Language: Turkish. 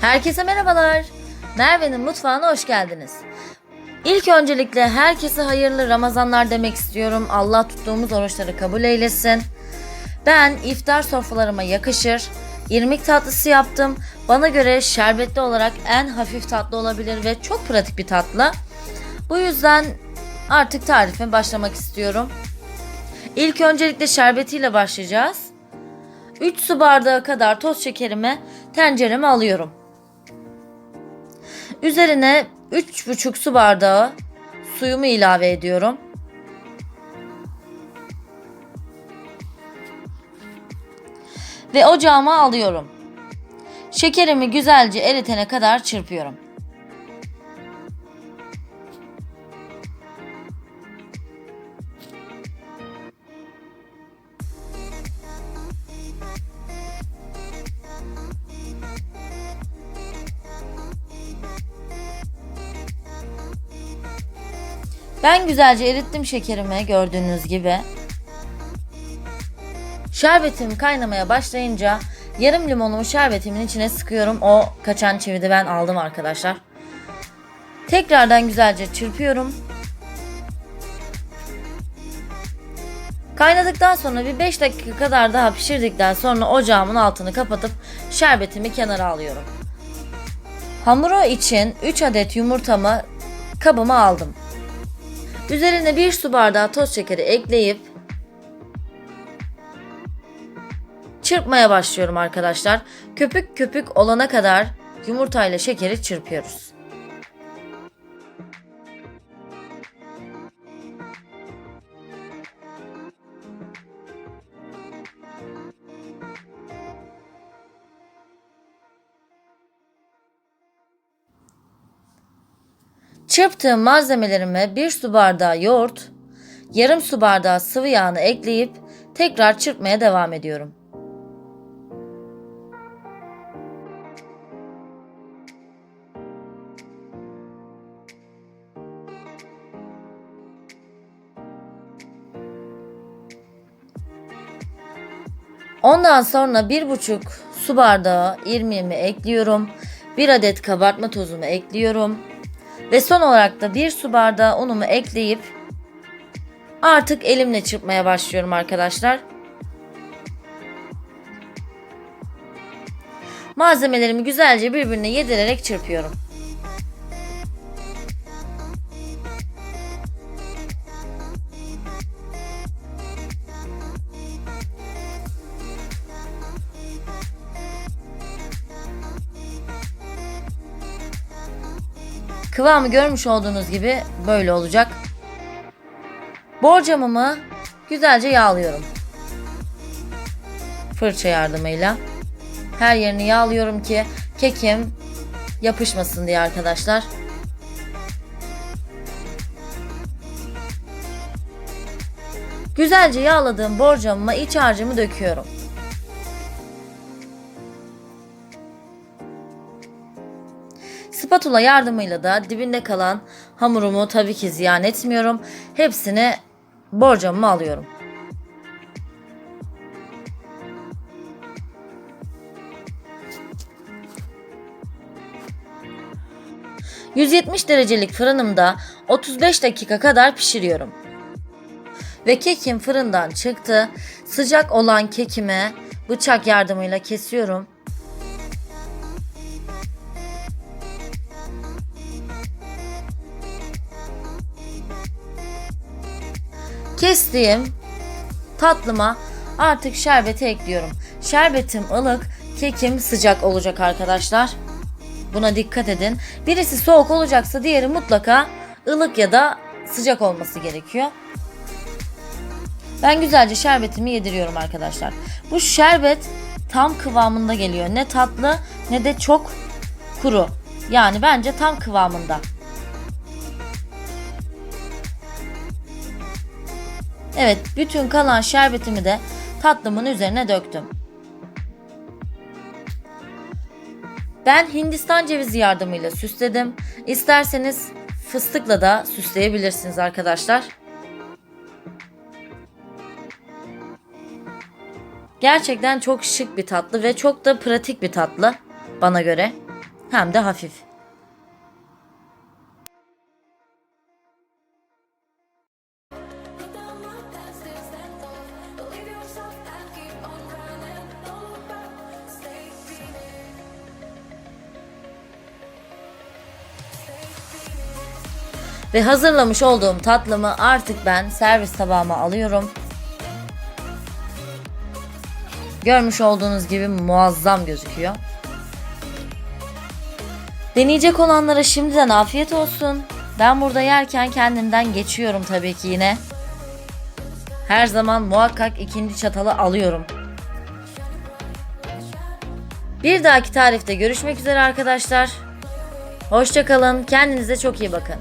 Herkese merhabalar. Merve'nin mutfağına hoş geldiniz. İlk öncelikle herkese hayırlı Ramazanlar demek istiyorum. Allah tuttuğumuz oruçları kabul eylesin. Ben iftar sofralarıma yakışır irmik tatlısı yaptım. Bana göre şerbetli olarak en hafif tatlı olabilir ve çok pratik bir tatlı. Bu yüzden artık tarife başlamak istiyorum. İlk öncelikle şerbetiyle başlayacağız. 3 su bardağı kadar toz şekerimi tencereme alıyorum. Üzerine 3,5 su bardağı suyumu ilave ediyorum. Ve ocağıma alıyorum. Şekerimi güzelce eritene kadar çırpıyorum. Ben güzelce erittim şekerimi gördüğünüz gibi. Şerbetim kaynamaya başlayınca yarım limonumu şerbetimin içine sıkıyorum. O kaçan çividi ben aldım arkadaşlar. Tekrardan güzelce çırpıyorum. Kaynadıktan sonra bir 5 dakika kadar daha pişirdikten sonra ocağımın altını kapatıp şerbetimi kenara alıyorum. Hamuru için 3 adet yumurtamı kabıma aldım. Üzerine 1 su bardağı toz şekeri ekleyip çırpmaya başlıyorum arkadaşlar. Köpük köpük olana kadar yumurtayla şekeri çırpıyoruz. Çırptığım malzemelerime 1 su bardağı yoğurt, yarım su bardağı sıvı yağını ekleyip tekrar çırpmaya devam ediyorum. Ondan sonra bir buçuk su bardağı irmiğimi ekliyorum. Bir adet kabartma tozumu ekliyorum. Ve son olarak da bir su bardağı unumu ekleyip artık elimle çırpmaya başlıyorum arkadaşlar. Malzemelerimi güzelce birbirine yedirerek çırpıyorum. Kıvamı görmüş olduğunuz gibi böyle olacak. Borcamımı güzelce yağlıyorum. Fırça yardımıyla. Her yerini yağlıyorum ki kekim yapışmasın diye arkadaşlar. Güzelce yağladığım borcamıma iç harcımı döküyorum. Spatula yardımıyla da dibinde kalan hamurumu tabii ki ziyan etmiyorum. Hepsini borcamıma alıyorum. ...170 derecelik fırınımda 35 dakika kadar pişiriyorum. Ve kekim fırından çıktı. Sıcak olan kekimi bıçak yardımıyla kesiyorum. Kestiğim tatlıma artık şerbeti ekliyorum. Şerbetim ılık, kekim sıcak olacak arkadaşlar. Buna dikkat edin. Birisi soğuk olacaksa diğeri mutlaka ılık ya da sıcak olması gerekiyor. Ben güzelce şerbetimi yediriyorum arkadaşlar. Bu şerbet tam kıvamında geliyor. Ne tatlı ne de çok kuru. Yani bence tam kıvamında. Evet, bütün kalan şerbetimi de tatlımın üzerine döktüm. Ben Hindistan cevizi yardımıyla süsledim. İsterseniz fıstıkla da süsleyebilirsiniz arkadaşlar. Gerçekten çok şık bir tatlı ve çok da pratik bir tatlı bana göre. hem de hafif. Ve hazırlamış olduğum tatlımı artık ben servis tabağıma alıyorum. Görmüş olduğunuz gibi muazzam gözüküyor. Deneyecek olanlara şimdiden afiyet olsun. Ben burada yerken kendimden geçiyorum tabii ki yine. Her zaman muhakkak ikinci çatalı alıyorum. Bir dahaki tarifte görüşmek üzere arkadaşlar. Hoşçakalın. Kendinize çok iyi bakın.